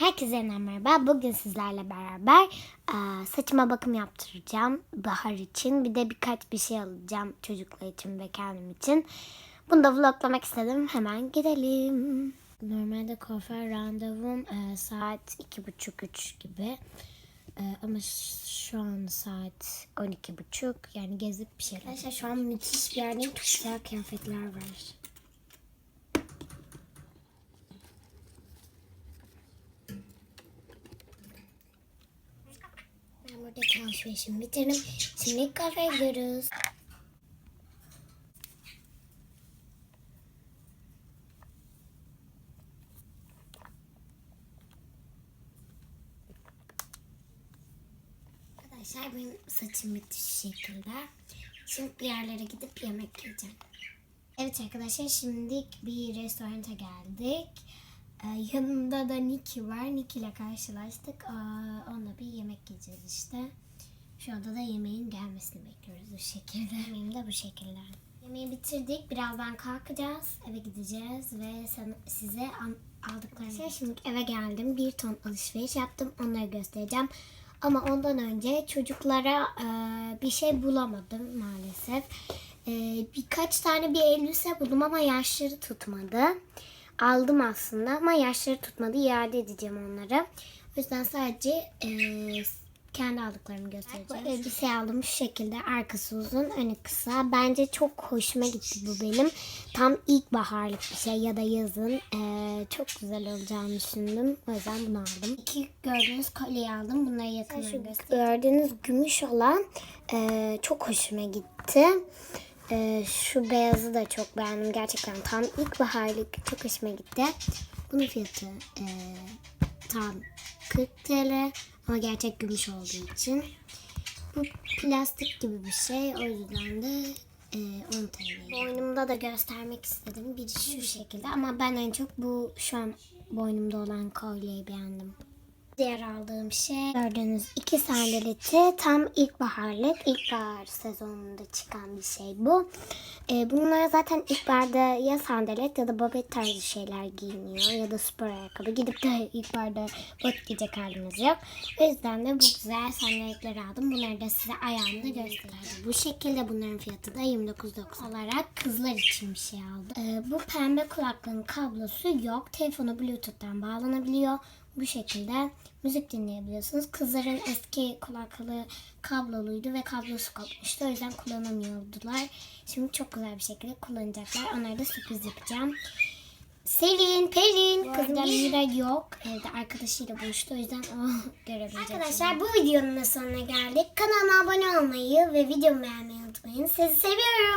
Herkese merhaba. Bugün sizlerle beraber saçıma bakım yaptıracağım bahar için. Bir de birkaç bir şey alacağım çocuklar için ve kendim için. Bunu da vloglamak istedim. Hemen gidelim. Normalde kuaför randevum saat iki buçuk üç gibi. Eee, ama şu an saat 12.30 yani gezip bir şeyler. Arkadaşlar şu an müthiş bir yerdeyim. Çok güzel kıyafetler var. Ben buradaki alışverişimi bitirdim. Şimdi kafeye gidiyoruz. Arkadaşlar benim saçım bitti şu şekilde. Şimdi bir yerlere gidip yemek yiyeceğim. Evet arkadaşlar şimdi bir restoranta geldik. Ee, yanımda da Niki var. Niki ile karşılaştık. Aa, onunla bir yemek yiyeceğiz işte. Şu anda da yemeğin gelmesini bekliyoruz bu şekilde. Yemeğim de bu şekilde. Yemeği bitirdik. Birazdan kalkacağız. Eve gideceğiz ve sana, size an, aldıklarım. Şey, şimdi eve geldim. Bir ton alışveriş yaptım. Onları göstereceğim. Ama ondan önce çocuklara e, bir şey bulamadım maalesef. E, birkaç tane bir elbise buldum ama yaşları tutmadı. Aldım aslında ama yaşları tutmadı. İade edeceğim onları. O yüzden sadece e, kendi aldıklarımı göstereceğim. Bu elbiseyi aldım şu şekilde. Arkası uzun, önü kısa. Bence çok hoşuma gitti bu benim. Tam ilkbaharlık bir şey ya da yazın. E, çok güzel olacağını düşündüm. O yüzden bunu aldım. İki gördüğünüz kolyeyi aldım. Bunları yakından göstereyim. Gördüğünüz gümüş olan e, çok hoşuma gitti. Ee, şu beyazı da çok beğendim. Gerçekten tam ilkbaharlık çok hoşuma gitti. Bunun fiyatı e, tam 40 TL ama gerçek gümüş olduğu için. Bu plastik gibi bir şey. O yüzden de e, 10 TL. Boynumda da göstermek istedim. Bir şu şekilde ama ben en çok bu şu an boynumda olan kolyeyi beğendim. Diğer aldığım şey gördüğünüz iki sandaleti tam ilkbaharlık, ilkbahar sezonunda çıkan bir şey bu. Ee, bunlar zaten ilkbaharda ya sandalet ya da babet tarzı şeyler giyiniyor ya da spor ayakkabı. Gidip de ilkbaharda bot giyecek halimiz yok. O yüzden de bu güzel sandaletleri aldım. Bunları da size ayağımda göstereceğim. Bu şekilde bunların fiyatı da 29.90 olarak kızlar için bir şey aldım. Ee, bu pembe kulaklığın kablosu yok. Telefonu bluetooth'tan bağlanabiliyor. Bu şekilde müzik dinleyebiliyorsunuz. Kızların eski kulaklığı kabloluydu ve kablosu kopmuştu. O yüzden kullanamıyordular. Şimdi çok güzel bir şekilde kullanacaklar. Onlara da sürpriz yapacağım. Selin, Pelin, kızlar Mira yok. Evde arkadaşıyla buluştu. O yüzden o görebilecek. Arkadaşlar bu videonun da sonuna geldik. Kanalıma abone olmayı ve videomu beğenmeyi unutmayın. Sizi seviyorum.